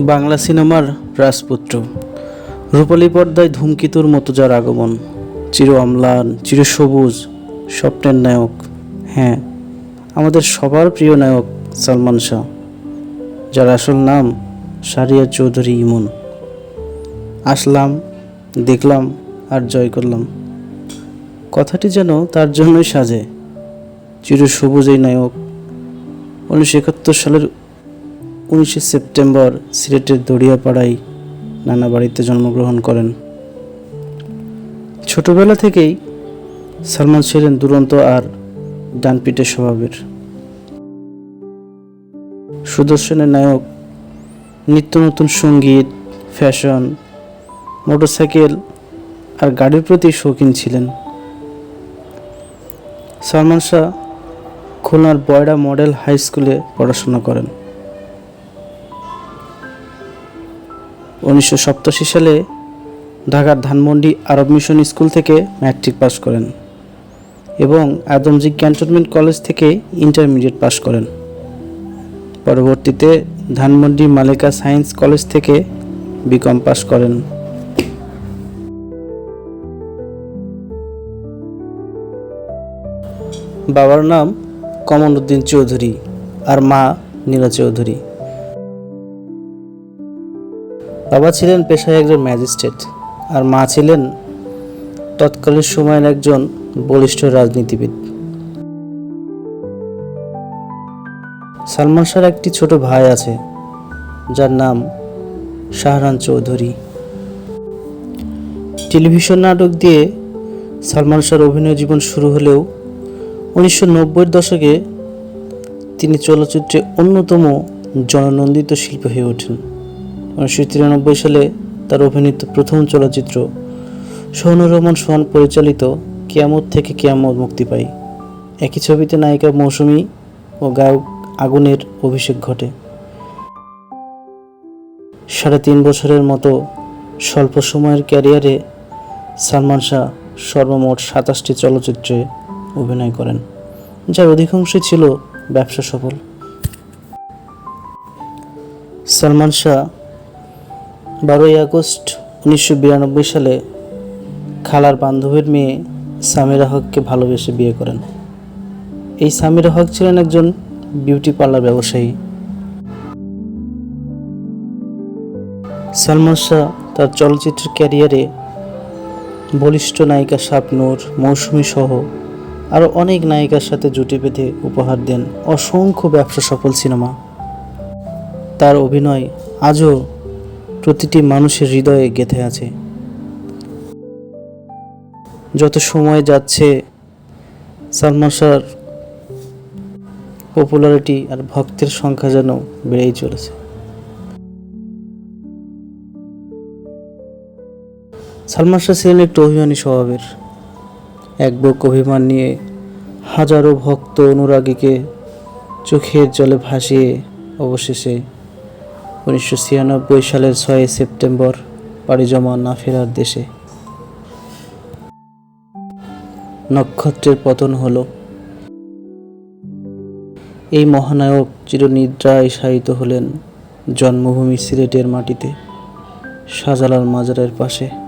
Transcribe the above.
বাংলা সিনেমার রাজপুত্র। রূপালী পর্দায় ধূমকেতুর মতো যার আগমন। চির অম্লান চির সবুজ, স্বপ্নের নায়ক। হ্যাঁ আমাদের সবার প্রিয় নায়ক সালমান শাহ, যার আসল নাম সারিয়া চৌধুরী ইমন। আসলাম, দেখলাম আর জয় করলাম। কথাটি যেন তার জন্যই সাজে। চির সবুজ এই নায়ক। উনিশশো একাত্তর সালের উনিশে সেপ্টেম্বর সিলেটের দড়িয়াপাড়ায় নানা বাড়িতে জন্মগ্রহণ করেন। ছোটবেলা থেকেই সালমান ছিলেন দুরন্ত আর ডানপিটে স্বভাবের। সুদর্শনের নায়ক, নিত্য নতুন সংগীত, ফ্যাশন, মোটরসাইকেল আর গাড়ির প্রতি শৌখিন ছিলেন। সালমান শাহ খুলনার বয়ডা মডেল হাই স্কুলে পড়াশোনা করেন। উনিশশো সালে ঢাকার ধানমন্ডি আরব মিশন স্কুল থেকে ম্যাট্রিক পাস করেন এবং আদমজি ক্যান্টনমেন্ট কলেজ থেকে ইন্টারমিডিয়েট পাস করেন। পরবর্তীতে ধানমন্ডি মালিকা সায়েন্স কলেজ থেকে বিকম পাস করেন। বাবার নাম কমল উদ্দিন চৌধুরী আর মা নীলা চৌধুরী। বাবা ছিলেন পেশায় একজন ম্যাজিস্ট্রেট আর মা ছিলেন তৎকালীন সময়ের একজন বলিষ্ঠ রাজনীতিবিদ। সালমান শাহর একটি ছোট ভাই আছে, যার নাম শাহরান চৌধুরী। টেলিভিশন নাটক দিয়ে সালমান শাহর অভিনয় জীবন শুরু হলেও উনিশশো নব্বইয়ের দশকে তিনি চলচ্চিত্রে অন্যতম জননন্দিত শিল্পী হয়ে ওঠেন। উনিশশো তিরানব্বই সালে তার অভিনীত প্রথম চলচ্চিত্র সোহনুর রহমান সোহান পরিচালিত কিয়ামত থেকে কিয়ামত মুক্তি পায়। একই ছবিতে নায়িকা মৌসুমী ও গায়ক আগুনের অভিষেক ঘটে। সাড়ে তিন বছরের মতো স্বল্প সময়ের ক্যারিয়ারে সালমান শাহ সর্বমোট সাতাশটি চলচ্চিত্রে অভিনয় করেন, যার অধিকাংশই ছিল ব্যবসা সফল। সালমান শাহ বারোই আগস্ট উনিশশো বিরানব্বই সালে খালার বান্ধবীর মেয়ে সামিরা হককে ভালোবেসে বিয়ে করেন। এই সামিরা হক ছিলেন একজন বিউটি পার্লার ব্যবসায়ী। সালমান শাহ তার চলচ্চিত্র ক্যারিয়ারে বলিষ্ঠ নায়িকা শাবনূর, মৌসুমী সহ আরও অনেক নায়িকার সাথে জুটি বেঁধে উপহার দেন অসংখ্য ব্যবসা সফল সিনেমা। তার অভিনয় আজও প্রতিটি মানুষের হৃদয়ে গেঁথে আছে। যত সময় যাচ্ছে, সালমান শাহর পপুলারিটি আর ভক্তের সংখ্যা যেন বেড়েই চলেছে। সালমান শাহ ছিলেন একটু অভিমানী স্বভাবের। এক বুক অভিমান নিয়ে হাজারো ভক্ত অনুরাগীকে চোখের জলে ভাসিয়ে অবশেষে উনিশশো ছিয়ানব্বই সালের ছয় সেপ্টেম্বর পাড়ি জমা না ফেরার দেশে। নক্ষত্রের পতন হল। এই মহানায়ক চিরনিদ্রায় শায়িত হলেন, জন্মভূমি সিলেটের মাটিতে, শাহজালাল মাজারের পাশে।